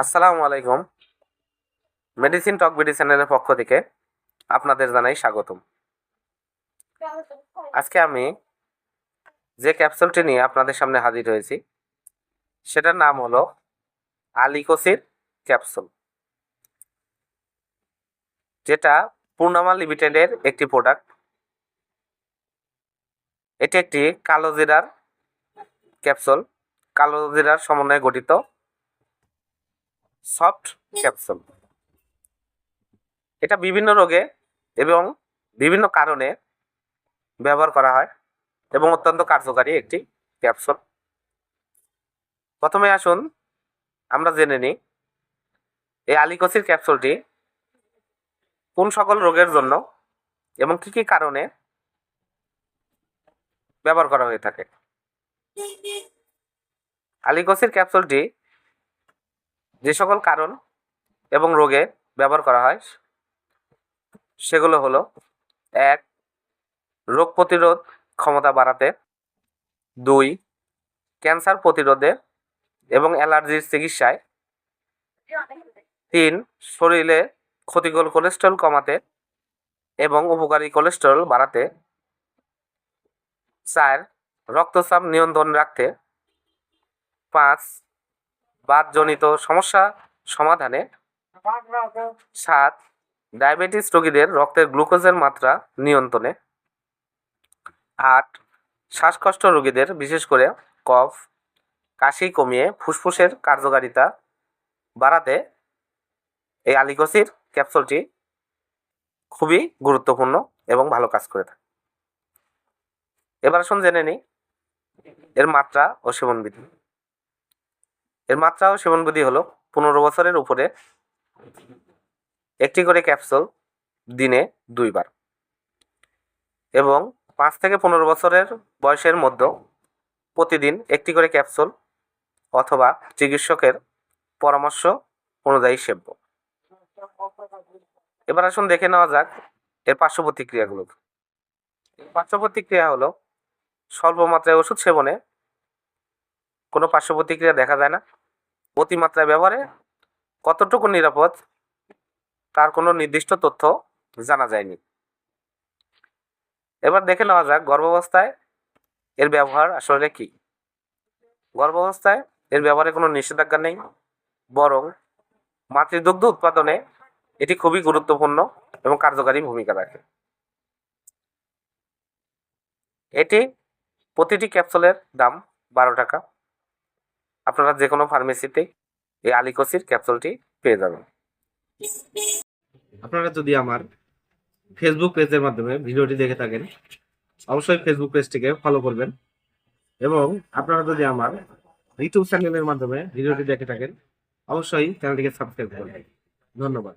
আসসালামু আলাইকুম। মেডিসিন টক বিডি চ্যানেলের পক্ষ থেকে আপনাদের জানাই স্বাগতম। আজকে আমি যে ক্যাপসুলটি নিয়ে আপনাদের সামনে হাজির হয়েছি, সেটার নাম হলো আলিকোসির ক্যাপসুল। যেটা পূর্ণামা লিমিটেডের একটি প্রোডাক্ট এটি একটি কালো জিরার ক্যাপসুল। কালো জিরার সমন্বয়ে গঠিত। Soft capsule. এটা বিভিন্ন রোগে এবং বিভিন্ন কারণে ব্যবহার করা হয় এবং অত্যন্ত কার্যকারী একটি ক্যাপসুল। প্রথমে আসুন, আমরা জেনে নিই, এই আলিকসির ক্যাপসুলটি কোন সকল রোগের জন্য এবং কি কি কারণে ব্যবহার করা হয়ে থাকে? আলিকসির ক্যাপসুলটি যে সকল কারণ এবং রোগে ব্যবহার করা হয়, সেগুলো হলো, এক, রোগ প্রতিরোধ ক্ষমতা বাড়াতে। দুই, ক্যান্সার প্রতিরোধে এবং অ্যালার্জির চিকিৎসায়। তিন, শরীরে ক্ষতিকর কোলেস্ট্রল কমাতে এবং উপকারী কোলেস্ট্রল বাড়াতে। চার, রক্তচাপ নিয়ন্ত্রণ রাখতে। পাঁচ বাতজনিত সমস্যা সমাধানে সাত, ডায়াবেটিস রোগীদের রক্তের গ্লুকোজের মাত্রা নিয়ন্ত্রণে। আট, শ্বাসকষ্ট রোগীদের, বিশেষ করে কফ, কাশি কমিয়ে ফুসফুসের কার্যকারিতা বাড়াতে এই আলিকসির ক্যাপসুলটি খুবই গুরুত্বপূর্ণ এবং ভালো কাজ করে থাকে। এবার আসুন জেনে নিই এর মাত্রা ও সেবনবিধি। এর মাত্রা ও সেবনবিধি হলো পনেরো বছরের উপরে। একটি করে ক্যাপসুল দিনে দুইবার এবং পাঁচ থেকে পনেরো বছরের বয়সের মধ্যে প্রতিদিন একটি করে ক্যাপসুল অথবা চিকিৎসকের পরামর্শ অনুযায়ী সেব্য। এবার আসুন দেখে নেওয়া যাক এর পার্শ্ব প্রতিক্রিয়াগুলো। পার্শ্ব প্রতিক্রিয়া হলো স্বল্প মাত্রায় ওষুধ সেবনে কোনো পার্শ্ব প্রতিক্রিয়া দেখা যায় না। অতিমাত্রায় ব্যবহারে কতটুকু নিরাপদ তার কোনো নির্দিষ্ট তথ্য জানা যায়নি। এবার দেখে নেওয়া যাক গর্ভাবস্থায় এর ব্যবহার আসলে কি। গর্ভাবস্থায় এর ব্যবহারে কোনো নিষেধাজ্ঞা নেই, বরং মাতৃদুগ্ধ উৎপাদনে এটি খুবই গুরুত্বপূর্ণ এবং কার্যকারী ভূমিকা রাখে। এটি প্রতিটি ক্যাপসুলের দাম বারো টাকা। আপনারা যে কোনো ফার্মেসিতে এই আলিকসির ক্যাপসুলটি পেয়ে যাবেন। আপনারা যদি আমার ফেসবুক পেজের মাধ্যমে ভিডিওটি দেখে থাকেন, অবশ্যই ফেসবুক পেজটিকে ফলো করবেন এবং আপনারা যদি আমার ইউটিউব চ্যানেলের মাধ্যমে ভিডিওটি দেখে থাকেন, অবশ্যই চ্যানেলটিকে সাবস্ক্রাইব করবেন। ধন্যবাদ।